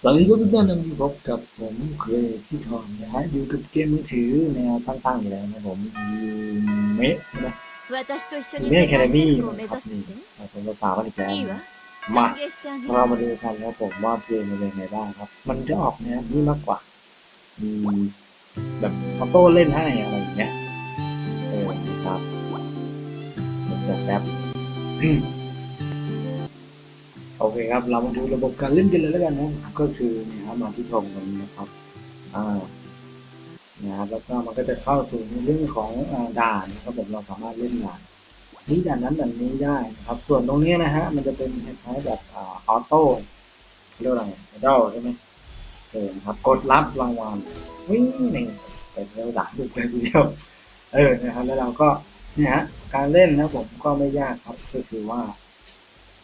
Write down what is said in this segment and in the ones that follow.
สวัสดีครับทุกท่านนะมีพบกับผมเครที่ทอนนะฮะอยู่กับเกมมือถือแนวตั้งๆอยู่แล้วนะผมยูเมะนะเมะแคนามี่นะครับนี่ผมภาษาวันอีกแล้มาเรามาดูกันครับผมว่าเพลงมันเป็นไงบ้างครับ มันจะออกแนะนี่มากกว่ามีแบบออโต้เล่นให้อะไรอย่างเงี้ยเออครับหมันจะแบบ โอเคครับ เรามาดูระบบการเล่นกันเลยแล้วกันนะก็คือเนี่ยครับมาที่ชมตรงนี้นะครับอ่านะครับแล้วก็มันก็จะเข้าสู่ในเรื่องของอด่านนะครับผมเราสามารถเล่นด่านนี้ด่านนั้นด่านนี้ได้นะครับ ส่วนตรงนี้นะฮะมันจะเป็นคล้ายๆแบบออโต้เรียกว่าอะไรไอดลใช่ไหมเออครับกดรับรางวัลวิ่งนี่เป็นเรื่องด่านสุดเลยทีเดียวเออนะครับแล้วเราก็เนี่ยฮะการเล่นนะผมก็ไม่ยากครับก็คือว่า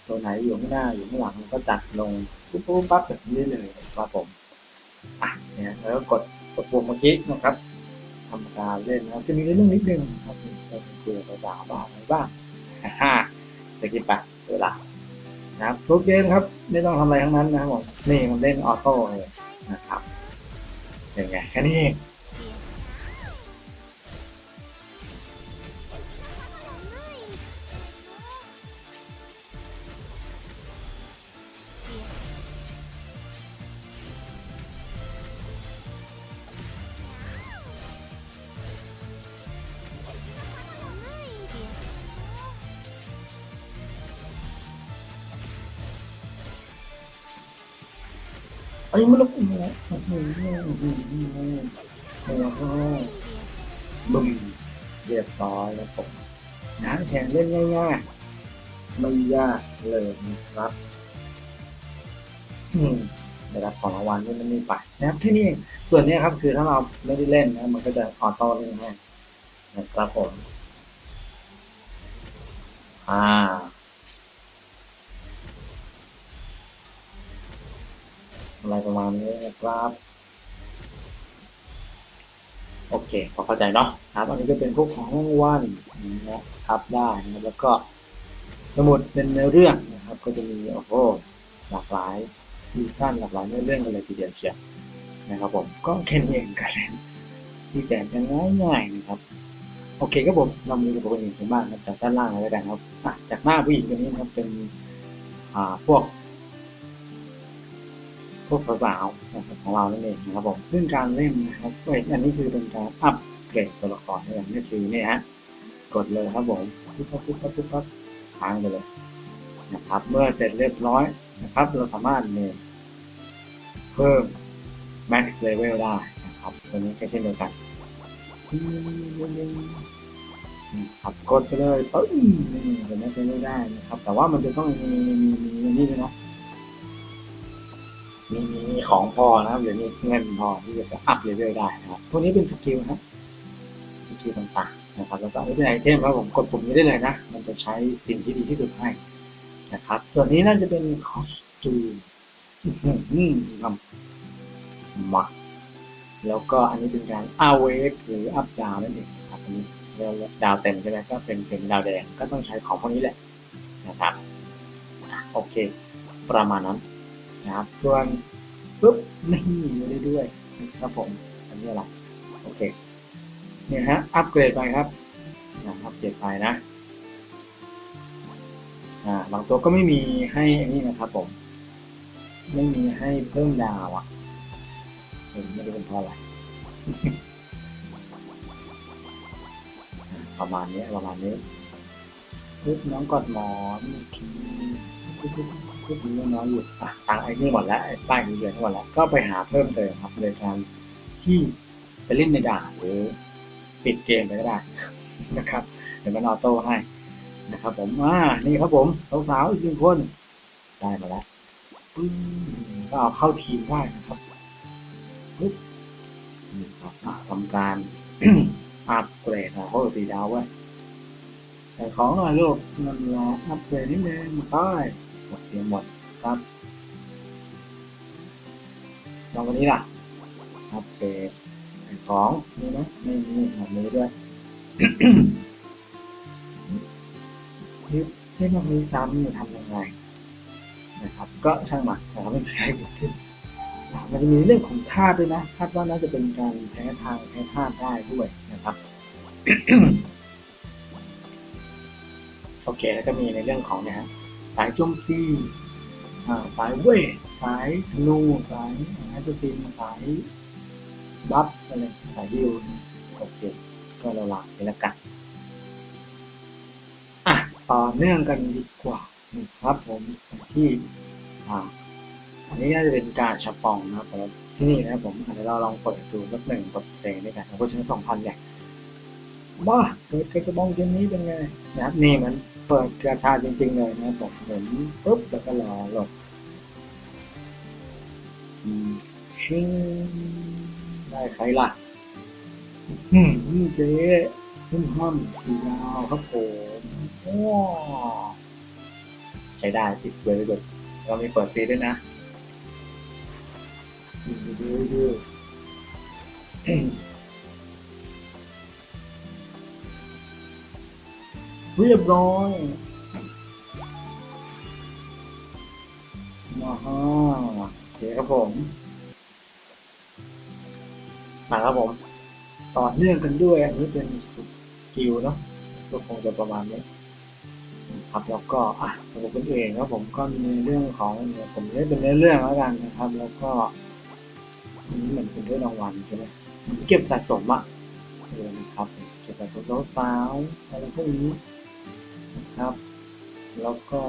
ตัวไหนอยู่ข้างหน้าอยู่ข้างหลังก็จัดลงปุ๊บปุ๊บปั๊บแบบนี้เลยครับผมอะเนี่ยแล้วก็กดกดปุ่มเมื่อกี้นะครับทำการเล่นนะครับจะมีเรื่องนิดนึงครับเราคุยกับภาษาบ้างอะไรบ้างฮ่าจะคิดไปเวลานะครับทุกเกมครับไม่ต้องทำอะไรทั้งนั้นนะครับผมนี่มันเล่นออโต้เลยนะครับเป็นไงแค่นี้ เองอันนี้มันลูกโอ้โหโอ้โหโอ้โหโอ้โหบึ้มเรียบร้อยแล้วผมนะแข่งเล่นง่ายๆไม่ยากเลยนะครับ อืมได้รับของรางวัลนี่มันนี่ไปนะครับที่นี่เองส่วนนี้ครับคือถ้าเราไม่ได้เล่นนะมันก็จะออโต้เล่นให้นะครับผมอ่า อะไรประมาณนี้นะครับ โอเคพอเข้าใจเนาะครับอันนี้ก็เป็นพวกของวัลนะครับได้นะแล้วก็สมุดเป็นเนื้อเรื่องนะครับ ก็จะมีโอ้โหหลากหลายซีซั่นหลากหลายเนื้อเรื่องกันเลยทีเดียวเชียวนะครับผมก็แค่นี้เองกันเล่นที่แต่งกันง่ายๆนะครับโอเคครับผมเรามีระบบอื่นกันบ้างครับจากด้านล่างเลยแล้วกันครับอะจากหน้าผู้หญิงคนนี้นะครับเป็นอ่าพวก วกสาวๆของเรานั่นเองนะครับผมซึ่งการเล่นนะครับอันนี้คือเป็นการอัปเกรดตัวละครนี่นนี่คือนี่ฮะกดเลยครับผมปุ๊บปั๊บปุ๊บปั๊บปุ๊บปั๊บค้างไปเลยนะครับ เมื่อเสร็จเรียบร้อยนะครับ เราสามารถเนี่ยเพิ่ม max level ได้นะครับตัวนี้ก็เช่นเดียวกันครับกดไปเลยปึ้งนี่จะไม่เป็นไม่ได้นะครับ แต่ว่ามันจะต้องมีมีมีมีนี่ด้วยนะ มีมีมีของพอนะครับเดี๋ยวนี้เงินพอที่จะอัพเลเวลได้นะครับพวกนี้เป็นสกิลนะครับสกิลต่างๆนะครับแล้วก็อันนี้เป็นไอเทมครับผมกดปุ่มนี้ได้เลยนะ มันจะใช้สิ่งที่ดีที่สุดให้นะครับ ส่วนนี้น่าจะเป็นคอสตูมอืมาแล้วก็อันนี้เป็นการอาเวกหรืออัพดาวนั่นเองครับอันนี้ดาวเต็มใช่ไหมก็เป็นเป็นดาวแดงก็ต้องใช้ของพวกนี้แหละนะครับโอเค ประมาณนั้น นะครับ ส่วนปุ๊บนี่มาได้ด้วยนะครับผมอันนี้อะไรโอเคเนี่ยฮะอัปเกรดไปครับนะอัปเกรดไปนะอ่าบางตัวก็ไม่มีให้อันนี้นะครับผม ไม่มีให้เพิ่มดาวอะเออไม่รู้เป็นเพราะอะไรประมาณนี้ประมาณนี้ปุ๊บน้องกอดหมอนปุ๊บปุ๊บ ปุ๊บปุ๊บปุ๊บมีน้อยอยู่อะตังไอ้นี่หมดแล้วไอ้ป้ายนี้เดือนหมดแล้วก็ไปหาเพิ่มเติมครับโดยการที่ไปเล่นในด่านหรือปิดเกมไปก็ได้นะครับเดี๋ยวมันออโต้ให้นะครับ ผมอ่านี่ครับผมสาวๆอีกหนึ่งคนได้มาแล้วปึ้งก็เอาเข้าทีมได้นะครับปุ๊บนี่ครับทำการอัปเกรดนะโอ้สีดาวเว้ใส่ของหน่อยลูกนั่นแหละอัปเกรดนิดนึงไปหม ดเตียงหมดครับลองวันนี้ล่ะอัปเกรดใส่ของมีไหมไม่มีแบบนี้ด้วยชิปที่มันมีซ้ำจะทำยังไงนะครับ ก็ช่างมันนะครับไม่มีใครเกิดขึ้นอ่มันจะมีเรื่องของธาตุด้วยนะคาดว่าน่าจะเป็นการแพ้ทางแพ้ธาตุได้ด้วยนะครับโอเคแล้วก็มีในเรื่องของเนี่ย สายโจมตีสายเวทสายธนูสายแอสซินสายบัฟอะไรสายฮิวโอเคก็เราหลักไปแล้วกันอะต่อเนื่องกันดีกว่านะครับผมที่อ่าอันนี้น่าจะเป็นการชาปองนะครับแต่ที่นี่นะผมเดี๋ยวเราลองเปิดดูสักหนึ่งบทเพลงด้วยกันเราก็ใช้สองพันเนี่ยบ้าเปิดกระชาปองเกมนี้เป็นไงนะครับนี่มัน เปิดกระชาจริง ๆ เลยนะบผมเหมือนปุ๊บแล้วก็รอหลบอืมชิงได้ใครล่ะอืมเจ๊ขึ้นห้อมสีดาวครับผมว้าใช้ได้ติดเลยเลยเรามีเปิดฟรีด้วยนะดูดูดู เรียบร้อยมาฮะโอเคครับผมมาครับผม ต่อเนื่องกันด้วย อันนี้เป็นสกิลเนาะก็คงจะประมาณนี้ครับแล้วก็อะผมเป็นเองครับผมก็มีเรื่องของผมเล่นเป็นเนื้อเรื่องแล้วกันนะครับ แล้วก็อันนี้เหมือนเป็นเรื่องรางวัลใช่ไหมเก็บสะสมอะเออนะครับเก็บสะสมสาวๆอะไรพวกนี้ นะครับ แล้วก็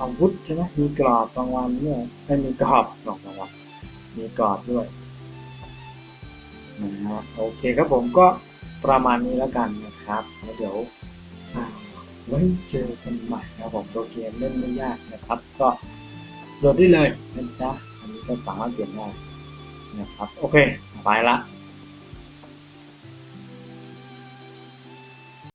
อาวุธใช่ไหมมีกรอบรางวัลด้วยไม่มีกรอบรอบรางวัลมีกรอบด้วยนะฮะโอเคครับผมก็ประมาณนี้แล้วกันนะครับแล้วเดี๋ยวไว้เจอกันใหม่ครับผมตัวเกมเล่นไม่ยากนะครับ ก็โหลดได้เลยนะจ๊ะอันนี้ก็สามารถเปลี่ยนได้นะครับ โอเค ไปละ